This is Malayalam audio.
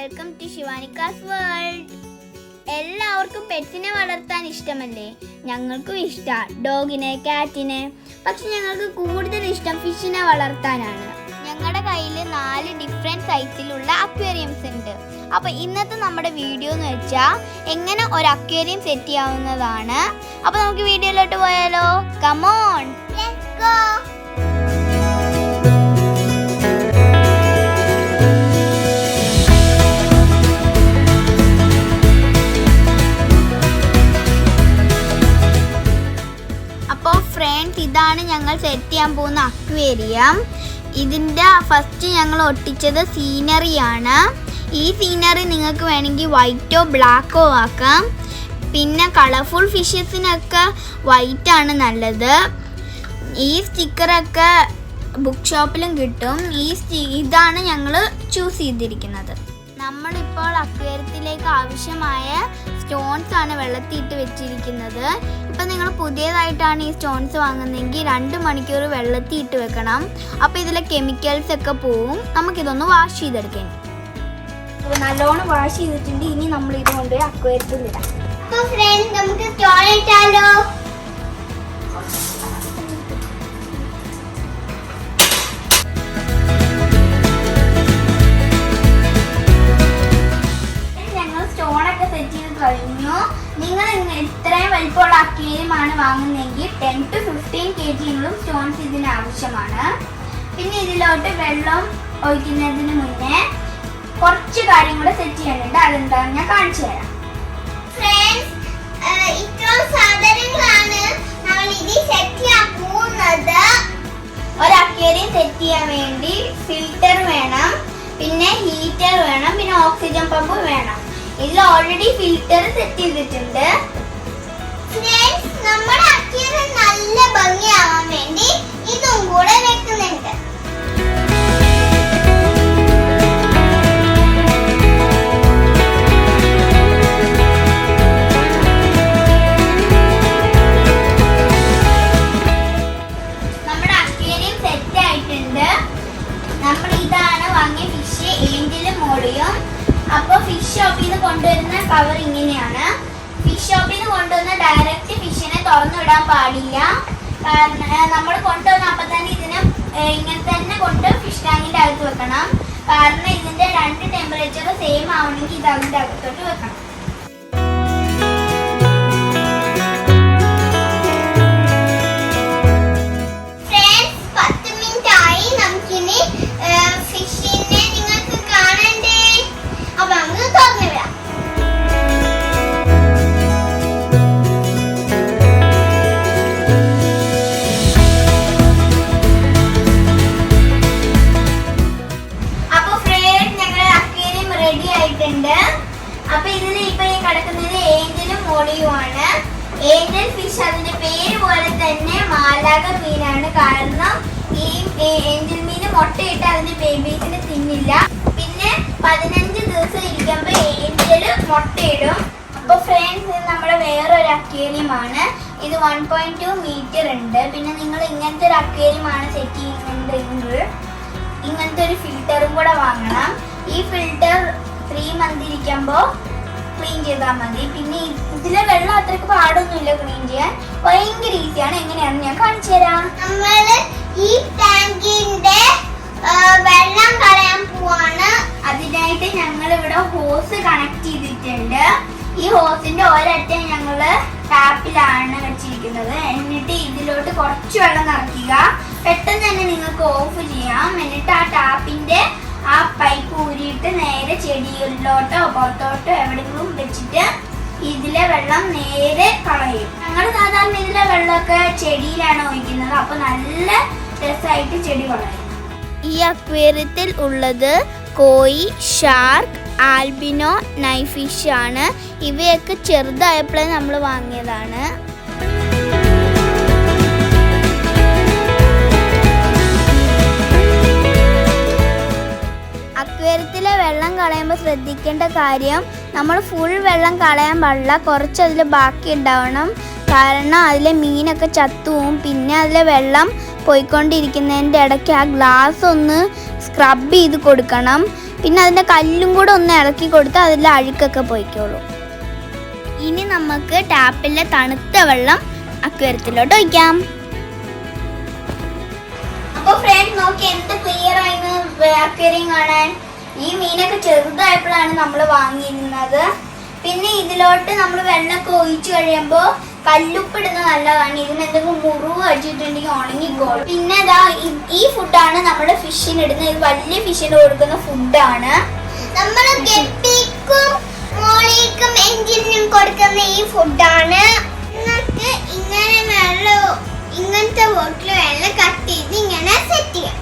വെൽക്കം ടു ശിവാനിക്കാസ് വേൾഡ് എല്ലാവർക്കും പെറ്റ്സിനെ വളർത്താൻ ഇഷ്ടമല്ലേ? ഞങ്ങൾക്കും ഇഷ്ടമാണ് ഡോഗിനെ കാറ്റിനെ പക്ഷെ ഞങ്ങൾക്ക് കൂടുതൽ ഇഷ്ടം ഫിഷിനെ വളർത്താനാണ്. ഞങ്ങളുടെ കയ്യിൽ നാല് ഡിഫറെന്റ് സൈസിലുള്ള അക്വേറിയംസ് ഉണ്ട്. അപ്പോൾ ഇന്നത്തെ നമ്മുടെ വീഡിയോ എന്ന് വെച്ചാൽ എങ്ങനെ ഒരു അക്വേറിയം സെറ്റ് ചെയ്യാവുന്നതാണ്. അപ്പോൾ നമുക്ക് വീഡിയോയിലോട്ട് പോയാലോ? കമോൺ ലെറ്റ്സ് ഗോ ഫ്രണ്ട്സ് ഇതാണ് ഞങ്ങൾ സെറ്റ് ചെയ്യാൻ പോകുന്ന അക്വേറിയം ഇതിന്റെ ഫസ്റ്റ് ഞങ്ങൾ ഒട്ടിച്ചത് സീനറിയാണ് ഈ സീനറി നിങ്ങൾക്ക് വേണമെങ്കിൽ വൈറ്റോ ബ്ലാക്കോ ആക്കാം. പിന്നെ കളർഫുൾ ഫിഷസിനൊക്കെ വൈറ്റ് ആണ് നല്ലത്. ഈ സ്റ്റിക്കറൊക്കെ ബുക്ക് ഷോപ്പിലും കിട്ടും. ഈ ഇതാണ് ഞങ്ങൾ ചൂസ് ചെയ്തിരിക്കുന്നത്. നമ്മളിപ്പോൾ അക്വേറിയത്തിലേക്ക് ആവശ്യമായ സ്റ്റോൺസ് ആണ് വെള്ളത്തിയിട്ട് വെച്ചിരിക്കുന്നത്. ഇപ്പം നിങ്ങൾ പുതിയതായിട്ടാണ് ഈ സ്റ്റോൺസ് വാങ്ങുന്നതെങ്കിൽ രണ്ട് മണിക്കൂർ വെള്ളത്തിയിട്ട് വെക്കണം. അപ്പോൾ ഇതിലെ കെമിക്കൽസ് ഒക്കെ പോവും. നമുക്കിതൊന്ന് വാഷ് ചെയ്തെടുക്കാൻ നല്ലോണം വാഷ് ചെയ്തിട്ടുണ്ട്. ഇനി നമ്മൾ ഇത് കൊണ്ടുപോയി അക്വേറിയത്തിൽ ഇടാം. അപ്പോൾ ഫ്രണ്ട്സ് നമുക്ക് സ്റ്റോൺ ഇട്ടാലോ? അക്വേരിയമാണ് വാങ്ങുന്നതെങ്കിൽ ടെൻ ടു ഫിഫ്റ്റീൻ കെ ജികളും സ്റ്റോൺസ് ഇതിന് ആവശ്യമാണ്. പിന്നെ ഇതിലോട്ട് വെള്ളം ഒഴിക്കുന്നതിന് മുന്നേ കുറച്ച് കാര്യങ്ങൾ സെറ്റ് ചെയ്യാനുണ്ട് അതെന്താണെന്ന് ഞാൻ കാണിച്ചു തരാം. ഫ്രണ്ട്സ് ഇത്രയും സാധനങ്ങളാണ് നമ്മൾ ഇതിൽ സെറ്റ് ചെയ്യാൻ പോകുന്നത്. ഒരു അക്വേറിയം സെറ്റ് ചെയ്യാൻ വേണ്ടി ഫിൽറ്റർ വേണം പിന്നെ ഹീറ്റർ വേണം പിന്നെ ഓക്സിജൻ പമ്പ് വേണം. ഇതിൽ ഓൾറെഡി ഫിൽറ്റർ സെറ്റ് ചെയ്തിട്ടുണ്ട്. കവർ ഇങ്ങനെയാണ്. ഫിഷ് ഷോപ്പിൽ നിന്ന് കൊണ്ടുവന്ന ഡയറക്റ്റ് ഫിഷിനെ തുറന്നുവിടാൻ പാടില്ല. കാരണം നമ്മൾ കൊണ്ടുവന്ന അപ്പം തന്നെ ഇതിനെ ഇങ്ങനെ തന്നെ കൊണ്ട് ഫിഷ് ടാങ്കിന്റെ അകത്ത് വെക്കണം. കാരണം ഇതിന്റെ രണ്ട് ടെമ്പറേച്ചർ സെയിം ആവണമെങ്കിൽ ഇത് അതിന്റെ അകത്തോട്ട് വെക്കണം. മാലാക മീനാണ്. കാരണം ഈ ഏഞ്ചൽ മീൻ മുട്ടയിട്ട് അതിന്റെ ബേബീസിന് തിന്നില്ല. പിന്നെ പതിനഞ്ച് ദിവസം ഇരിക്കുമ്പോൾ ഏഞ്ചൽ മുട്ടയിടും. അപ്പോൾ ഫ്രണ്ട്സ് ഇത് നമ്മുടെ വേറൊരു അക്വേറിയമാണ്. ഇത് വൺ പോയിന്റ് ടു മീറ്റർ ഉണ്ട്. പിന്നെ നിങ്ങൾ ഇങ്ങനത്തെ ഒരു അക്വേറിയമാണ് സെറ്റ് ചെയ്യുന്നുണ്ടെങ്കിൽ ഇങ്ങനത്തെ ഒരു ഫിൽറ്ററും കൂടെ വാങ്ങണം. ഈ ഫിൽറ്റർ ത്രീ മന്ത് ഇരിക്കുമ്പോൾ ക്ലീൻ ചെയ്താൽ മതി. പിന്നെ ഇതിലെ വെള്ളം അത്രയ്ക്ക് പാടൊന്നുമില്ല ക്ലീൻ ചെയ്യാൻ. ഭയങ്കര ഈസിയാണ് എങ്ങനെയാണെന്ന് ഞാൻ കാണിച്ചു തരാം. നമ്മൾ ഈ ടാങ്കിന്റെ വെള്ളം കളയാൻ പോവാണ്. അതിനായിട്ട് ഞങ്ങൾ ഇവിടെ ഹോസ് കണക്ട് ചെയ്തിട്ടുണ്ട്. ഈ ഹോസിന്റെ ഒരറ്റം ഞങ്ങൾ ടാപ്പിലാണ് വെച്ചിരിക്കുന്നത്. എന്നിട്ട് ഇതിലോട്ട് കുറച്ച് വെള്ളം നിറയ്ക്കുക. പെട്ടെന്ന് തന്നെ നിങ്ങൾക്ക് ഓഫ് ചെയ്യാം. എന്നിട്ട് ആ ടാപ്പിന്റെ ആ പൈപ്പ് ചെടികളിലോട്ടോ പുറത്തോട്ടോ എവിടെയെങ്കിലും വെച്ചിട്ട് ഇതിലെ വെള്ളം നേരെ കളയും. ഞങ്ങൾ സാധാരണ ഇതിലെ വെള്ളമൊക്കെ ചെടിയിലാണ് ഒഴിക്കുന്നത്. അപ്പൊ നല്ല രസമായിട്ട് ചെടി വളരും. ഈ അക്വേറിയത്തിൽ ഉള്ളത് കോയി ഷാർക്ക് ആൽബിനോ നൈഫിഷ് ആണ്. ഇവയൊക്കെ ചെറുതായപ്പോഴേ നമ്മൾ വാങ്ങിയതാണ്. ശ്രദ്ധിക്കേണ്ട കാര്യം നമ്മൾ ഫുൾ വെള്ളം കളയാൻ പാടില്ല. കുറച്ച് അതിൽ ബാക്കി ഉണ്ടാവണം. കാരണം അതിലെ മീനൊക്കെ ചത്തുവും പിന്നെ അതിലെ വെള്ളം പോയിക്കൊണ്ടിരിക്കുന്നതിന്റെ ഇടയ്ക്ക് ആ ഗ്ലാസ് ഒന്ന് സ്ക്രബ് ചെയ്ത് കൊടുക്കണം. പിന്നെ അതിന്റെ കല്ലും കൂടെ ഒന്ന് ഇളക്കി കൊടുത്താൽ അതിലെ അഴുക്കൊക്കെ പോയിക്കോളൂ. ഇനി നമുക്ക് ടാപ്പിലെ തണുത്ത വെള്ളം അക്വേരത്തിലോട്ട് ഒഴിക്കാം. അപ്പോൾ ഫ്രണ്ട് നോക്കി എന്ത് ക്ലിയർ ആയിരുന്നു അക്വേറിയം കാണാൻ? ഈ മീനൊക്കെ ചെറുതായപ്പോഴാണ് നമ്മൾ വാങ്ങിയിരുന്നത്. പിന്നെ ഇതിലോട്ട് നമ്മൾ വെള്ളമൊക്കെ ഒഴിച്ചു കഴിയുമ്പോൾ കല്ലുപ്പിടുന്നത് നല്ലതാണ്. ഇതിന് എന്തെങ്കിലും മുറിവ് അടിച്ചിട്ടുണ്ടെങ്കിൽ ഉണങ്ങിക്കോളും. പിന്നെ ഇതാ ഈ ഫുഡാണ് നമ്മൾ ഫിഷിന് ഇടുന്നത്. ഇത് വലിയ ഫിഷിന് കൊടുക്കുന്ന ഫുഡാണ് നമ്മൾ എഞ്ചിനും കൊടുക്കുന്ന ഈ ഫുഡാണ് ഇങ്ങനെ വെള്ളം ഇങ്ങനത്തെ ബോട്ടിൽ വെള്ളം കട്ട് ചെയ്ത് ഇങ്ങനെ സെറ്റ് ചെയ്യാം.